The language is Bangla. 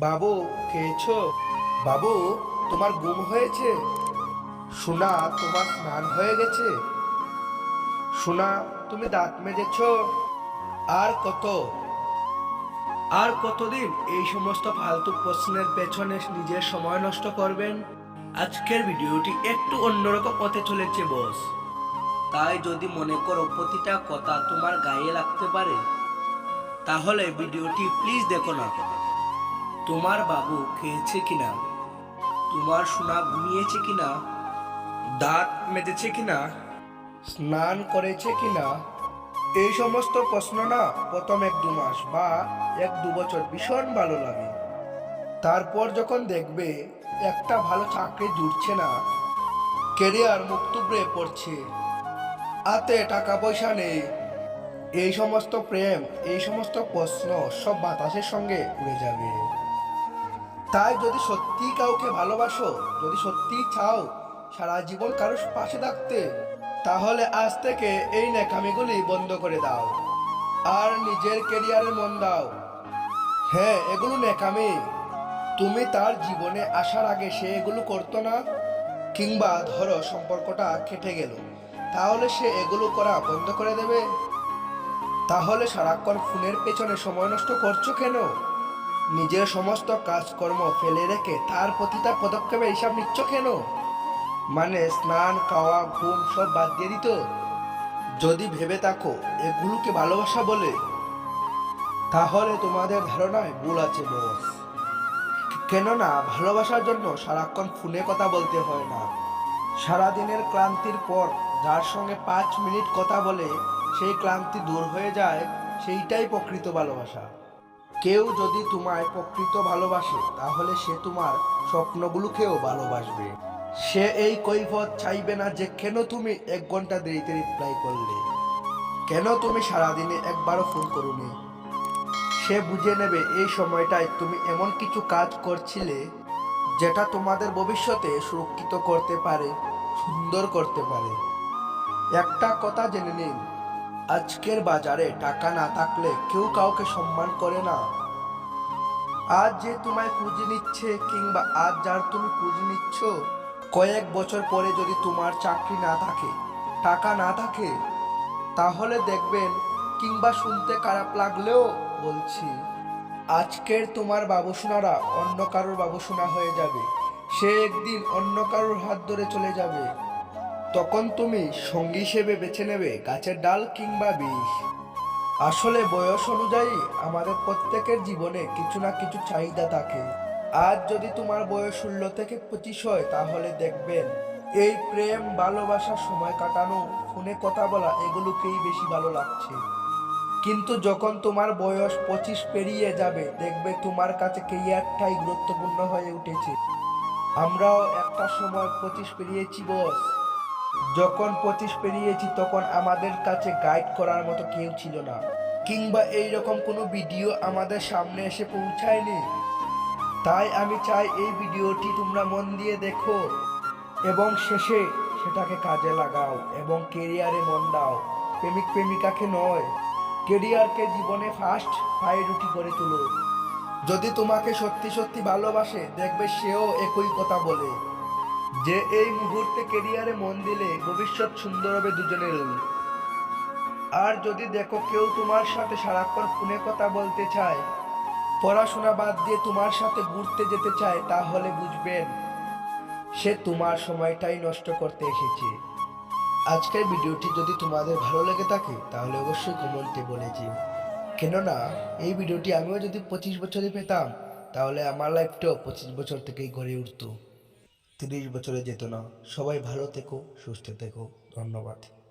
বাবু, খেয়েছো? বাবু, তোমার ঘুম হয়েছে? সোনা, তোমার স্নান হয়ে গেছে? সোনা, তুমি দাঁত মেজেছ? আর কত? আর কতদিন এই সমস্ত ফালতু প্রশ্নের পেছনে নিজের সময় নষ্ট করবেন? আজকের ভিডিওটি একটু অন্যরকম পথে চলেছে, বস। তাই যদি মনে করো প্রতিটা কথা তোমার গায়ে লাগতে পারে, তাহলে ভিডিওটি প্লিজ দেখো না তোমার বাবু খেয়েছে কিনা? তোমার সোনা ঘুমিয়েছে কিনা? দাঁত মেজেছে কিনা? স্নান করেছে কিনা? এই সমস্ত প্রশ্ন না প্রথম এক দু মাস বা এক দু বছর ভীষণ ভালো লাগে। তারপর যখন দেখবে একটা ভালো চাকরি জুটছে না কেরিয়ার মুখ তুবড়ে পড়ছে। হাতে টাকা পয়সা নেই। এই সমস্ত প্রেম, এই সমস্ত প্রশ্ন সব বাতাসের সঙ্গে উড়ে যাবে। তাই যদি সত্যি কাউকে ভালোবাসো, যদি সত্যি চাও সারা জীবন কারোর পাশে থাকতে, তাহলে আজ থেকে এই ন্যাকামিগুলি বন্ধ করে দাও। আর নিজের কেরিয়ারে মন দাও। হ্যাঁ এগুলো ন্যাকামি। তুমি তার জীবনে আসার আগে সে এগুলো করতো না? কিংবা ধরো সম্পর্কটা কেটে গেল, তাহলে সে এগুলো করা বন্ধ করে দেবে? তাহলে সারাক্ষণ ফোনের পেছনে সময় নষ্ট করছ কেন? নিজের সমস্ত কাজকর্ম ফেলে রেখে তার প্রতিটা পদক্ষেপে হিসাব নিচ্ছ কেন? মানে স্নান, খাওয়া, ঘুম সব বাদ দিয়ে দিত? যদি ভেবে থাকো, এগুলোকে ভালোবাসা বলে। তাহলে তোমাদের ধারণায় ভুল আছে, বস। কেননা, ভালোবাসার জন্য সারাক্ষণ ফোনে কথা বলতে হয় না। সারাদিনের ক্লান্তির পর যার সঙ্গে পাঁচ মিনিট কথা বলে, সেই ক্লান্তি দূর হয়ে যায়, সেইটাই প্রকৃত ভালোবাসা। কেউ যদি তোমায় প্রকৃত ভালোবাসে, তাহলে সে তোমার স্বপ্নগুলোকেও ভালোবাসবে। সে এই কৈফত চাইবে না যে কেন তুমি এক ঘণ্টা দেরিতে রিপ্লাই করলে? কেন তুমি সারাদিনে একবারও ফোন করুনি? সে বুঝে নেবে এই সময়টায় তুমি এমন কিছু কাজ করছিলে যেটা তোমাদের ভবিষ্যতে সুরক্ষিত করতে পারে, সুন্দর করতে পারে। একটা কথা জেনে নিন আজকের বাজারে টাকা না থাকলে কেউ কাউকে সম্মান করে না। আজ যে তোমায় খুঁজে নিচ্ছে কিংবা আজ যার তুমি খুঁজে নিচ্ছ, কয়েক বছর পরে যদি তোমার চাকরি না থাকে, টাকা না থাকে, তাহলে দেখবেন কিংবা শুনতে খারাপ লাগলেও বলছি, আজকের তোমার বাবুসোনারা অন্য কারোর বাবুসোনা হয়ে যাবে। সে একদিন অন্য কারোর হাত ধরে চলে যাবে। তখন তুমি সঙ্গী হিসেবে বেছে নেবে গাছের ডাল কিংবা বিষ। আসলে বয়স অনুযায়ী আমাদের প্রত্যেকের জীবনে কিছু না কিছু চাহিদা থাকে। আজ যদি তোমার বয়স ষোলো থেকে পঁচিশ হয়, তাহলে দেখবেন এই প্রেম, ভালোবাসা, সময় কাটানো, ফোনে কথা বলা, এগুলোকেই বেশি ভালো লাগছে। কিন্তু যখন তোমার বয়স পঁচিশ পেরিয়ে যাবে, দেখবে তোমার কাছে কেরিয়ারটাই গুরুত্বপূর্ণ হয়ে উঠেছে। আমরাও একটা সময় পঁচিশ পেরিয়েছি, বস। যখন পঁচিশ পেরিয়েছি, তখন আমাদের কাছে গাইড করার মতো কেউ ছিল না। কিংবা এই রকম কোনো ভিডিও আমাদের সামনে এসে পৌঁছায়নি। তাই আমি চাই এই ভিডিওটি তোমরা মন দিয়ে দেখো এবং শেষে সেটাকে কাজে লাগাও এবং কেরিয়ারে মন দাও। প্রেমিক প্রেমিকাকে নয় কেরিয়ারকে জীবনে ফার্স্ট প্রায়োরিটি করে তুলো। যদি তোমাকে সত্যি সত্যি ভালোবাসে, দেখবে সেও একই কথা বলে। যে এই মুহূর্তে কেরিয়ারে মন দিলে ভবিষ্যৎ সুন্দর হবে দুজনেরই আর যদি দেখো কেউ তোমার সাথে সারাক্ষণ ফোনে কথা বলতে চায়, পড়াশোনা বাদ দিয়ে তোমার সাথে ঘুরতে যেতে চায়, তাহলে বুঝবেন সে তোমার সময়টাই নষ্ট করতে এসেছে। আজকের ভিডিওটি যদি তোমাদের ভালো লেগে থাকে, তাহলে অবশ্যই কমেন্টে বলে কেননা, এই ভিডিওটি আমিও যদি পঁচিশ বছরে পেতাম, তাহলে আমার লাইফটাও পঁচিশ বছর থেকেই গড়ে উঠতো। তিরিশ বছরে যেত না। সবাই ভালো থেকো সুস্থ থেকো। ধন্যবাদ।